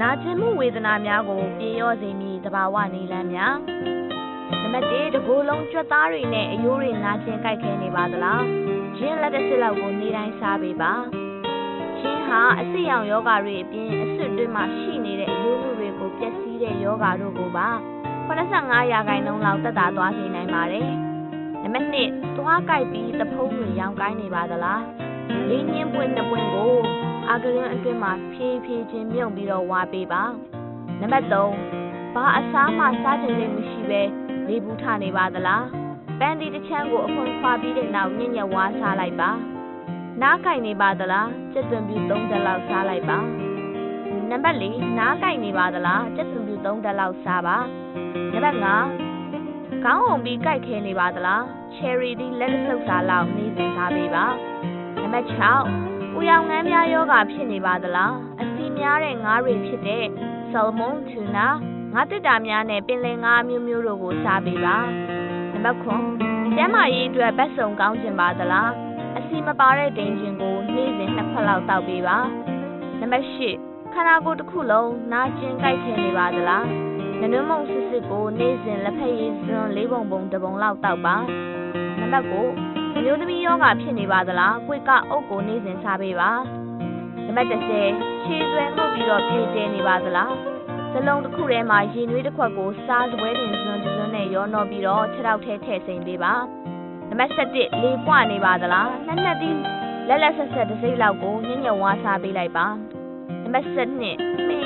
နာကျင်မှုဝေဒနာများကိုပြေလျော့စေမည့်သဘာဝနည်းလမ်းများနံပါတ်1တကိုယ်လုံးကြွက်သားတွေနဲ့အယိုးတွေနာကျင်ကြိုက်ခဲနေပါသလားရင်းလက်တစ်စစ်လောက်ကိုနေ့တိုင်းစားပေးပါချင်းဟာအဆိပ်ရောင်ယောဂတွေအပြင်အဆွတ်တွင်းမှာရှိနေတဲ့အယိုးမှုတွေကိုပျက်စီးတဲ့ယောဂတို့ကိုပါ85ရာခိုင်နှုန်းလောက်တက်တာသွားစေနိုင်ပါတယ်နံပါတ်2သွားကြိုက်ပြီးတဖုံးတွေရောင်ကိုင်းနေပါသလားလေးညင်းပွင့်နှစ်ပွင့်ကို အာဂရုံအတွင်းမှာဖြည်းဖြည်းချင်းမြုပ်ပြီးတော့ဝါပေးပါနံပါတ်3ဘာအစားမှစားခြင်းစိတ်မရှိပဲလေဘူးထနေပါသလားပန်းဒီတစ်ချမ်းကိုအခွန်ခွာပြီးတဲ့နောက်ညညဝါစားလိုက်ပါနားကြိုက်နေပါသလားစက်သွန်ပြူ3တက်လောက်စားလိုက်ပါနံပါတ်4နားကြိုက်နေပါသလားစက်သွန်ပြူ3တက်လောက်စားပါနံပါတ်5ခေါင်းဟုန်ပြီးကြိုက်ခဲနေပါသလား cherry ဒီလက်လှုပ်စားလောက်နေစဉ်စားပေးပါနံပါတ်6 ဦးရောင်ငန်းများယောဂဖြစ်နေပါသလားအစီများတဲ့ငါးတွေဖြစ်တဲ့ salmon tuna ငါးတစ်တာများနဲ့ပင်လယ်ငါးအမျိုးမျိုးတို့ကိုစားပေးပါနံပါတ်9ကျန်းမာရေးအတွက်ဗတ်စုံကောင်းကျင်ပါသလားအစီမပါတဲ့ဒိန်ဂျင်ကိုနေ့စဉ်နှစ်ဖက်လောက်တောက်ပေးပါနံပါတ်10ခန္ဓာကိုယ်တစ်ခုလုံးနာကျင်ကြိုက်ခဲနေပါသလားနနွမ်းမုံစစ်စစ်ကိုနေ့စဉ်လက်ဖက်ရည်စွန်းလေးပုံပုံတစ်ပုံလောက်တောက်ပါနံပါတ်9 အမျိုးသမီးယောဂဖြစ်နေပါသလားကိုယ်ကအုပ်ကိုနေ့စဉ်စားပေးပါနံပါတ်10ခြေဆွဲငုတ်ပြီးတော့ပြေးတဲနေပါသလားစလုံးတစ်ခုထဲမှာရေနွေးတစ်ခွက်ကိုစားစပွဲတင်စွန်းစွန်းနဲ့ရောနှောပြီးတော့ခြေထောက်ထဲထည့်စိမ်ပေးပါနံပါတ်7လေပွနေပါသလားနှစ်နှစ်သီးလက်လက်ဆက်ဆက်တစ်စိမ့်လောက်ကိုညံ့ညံ့ဝါစားပေးလိုက်ပါနံပါတ်7နှင်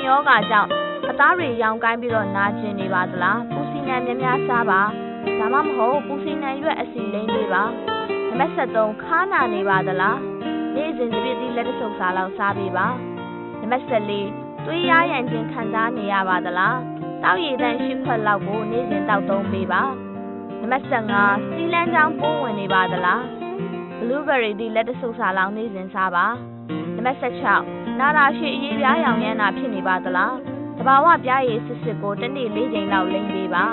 ယောဂကြောင့်အသားတွေရောင်ကိုင်းပြီးတော့နာကျင်နေပါသလားပူစီနံများများစားပါဒါမှမဟုတ်ပူစီနံရွက်အစီလိမ့်ပေးပါ နံပါတ်73ခါနာနေပါသလားနေ့စဉ်စပစ်သီးလက်တဆုပ်စားလောက်စားပေးပါနံပါတ်74သွေးရရန်ခြင်းခံစားနေရပါသလားတောက်ရည်တန်ရှိခွက်လောက်ကိုနေ့စဉ်တောက်သုံးပေးပါနံပါတ်75စီလန်းချောင်းပိုးဝင်နေပါသလား blueberry ဒီလက်တဆုပ်စားလောက်နေ့စဉ်စားပါနံပါတ်76နာတာရှိအရေးပြားရောင်ရမ်းတာဖြစ်နေပါသလားတဘာဝပြားရည်စစ်စစ်ကိုတစ်နေ့၄ချိန်လောက်လိမ့်ပေးပါ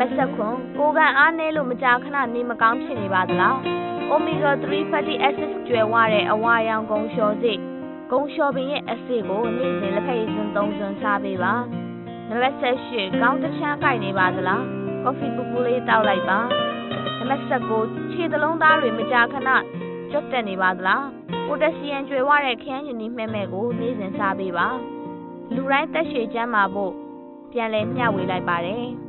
နံပါတ်79ကိုကန်အားနည်းလို့မကြာခဏနေမကောင်းဖြစ်နေပါသလား omega 3 fatty acids ကျွဲဝတဲ့အဝါရောင်ဂုံလျှော်စိတ်ဂုံလျှော်ပင်ရဲ့အဆစ်ကိုနေ့စဉ်လက်ဖက်ရည်စွန်းသုံးစွန်းစားပေးပါနံပါတ်78ကောင်းတချမ်းကိုက်နေပါသလားကော်ဖီပူပူလေးတောက်လိုက်ပါနံပါတ်79ခြေသလုံးသားတွေမကြာခဏကျွတ်တက်နေပါသလားပိုတက်ဆီယမ်ကျွဲဝတဲ့ခရမ်းချင်ဒီမှဲ့မဲ့ကိုနေ့စဉ်စားပေးပါလူတိုင်းတက်ရှည်ကျန်းမာဖို့ပြန်လည်မျှဝေလိုက်ပါတယ်